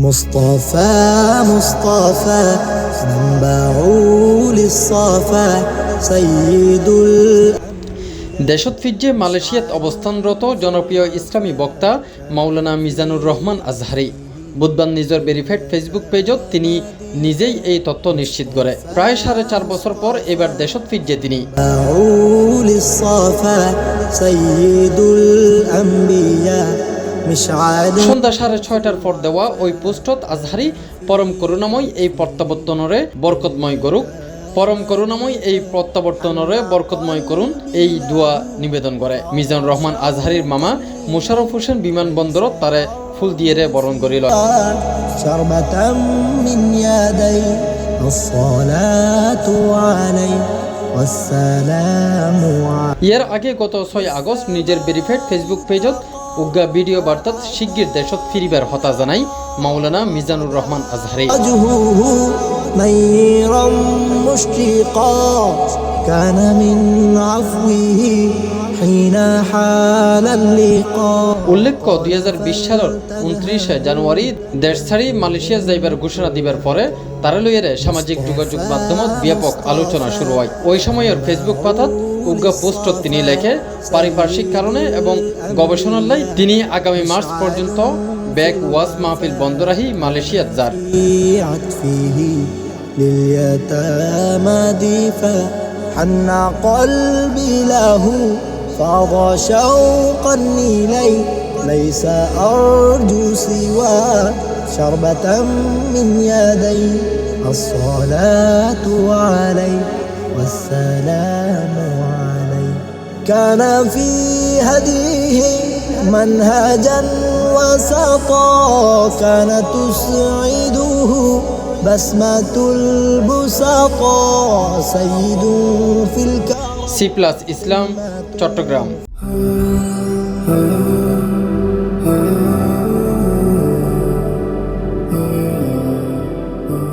مصطفى مصطفى منبع للصفا سيد ال দেশত ফিজ্জে মালয়েশিয়াত অবস্থানরত জনপ্রিয় ইসলামী বক্তা মাওলানা মিজানুর রহমান আজহারি বুধবার নিজের ভেরিফাইড ফেসবুক পেজত তিনি নিজেই এই তথ্য নিশ্চিত করে প্রায় সাড়ে চার বছর পর এবার দেশত ফিজ্জে তিনি সন্ধ্যা সাড়ে ছয়টার পর দেওয়া ওই পোস্টত আজহারি পরম করুণাময় এই প্রত্যাবর্তনরে বরকতময় গরুক পরম করুণাময় এই প্রত্যাবর্তনরে বরকতময় করুন এই দোয়া নিবেদন করে। মিজানুর রহমান আজহারির মামা মুশারফ হোসেন বিমানবন্দরত তারে ফুল দিয়ে বরণ করিল। ইয়ার আগে গত ছয় আগস্ট নিজের বেরিফাইড ফেসবুক পেজত উগ্গা ভিডিও বার্তাত শিগগির দেশত ফিরিবার হতা জানাই মাওলানা মিজানুর রহমান আজহারি وجهه نيرا مشرقا كان من عفوه حين حال اللقاء উল্লেখ্য দুই হাজার বিশ সালের উনত্রিশে জানুয়ারি দেশ ছাড়ি মালয়েশিয়া যাইবার ঘোষণা দিবার পরে তারা লইয়েরে সামাজিক যোগাযোগ মাধ্যমত ব্যাপক আলোচনা শুরু হয় ওই সময়ের ফেসবুক পাতাত উগ্র পোস্টত তিনি লেখে পারিপার্শ্বিক কারণে এবং গবেষণার লাই তিনি আগামী মার্চ পর্যন্ত ব্যাক ওয়াশ মাহফিল বন্ধ রাহি মালয়েশিয়াত যার عطفه لليتامى دفا حن قلبي له فاض شوقا إلي ليس أرجو سوى شربة من يدي. الصلاة علي والسلام علي. كان في هديه منهجا وسطا. كان تسعده بسمة البسطاء سيد في الكون সি প্লাস ইসলাম চট্টগ্রাম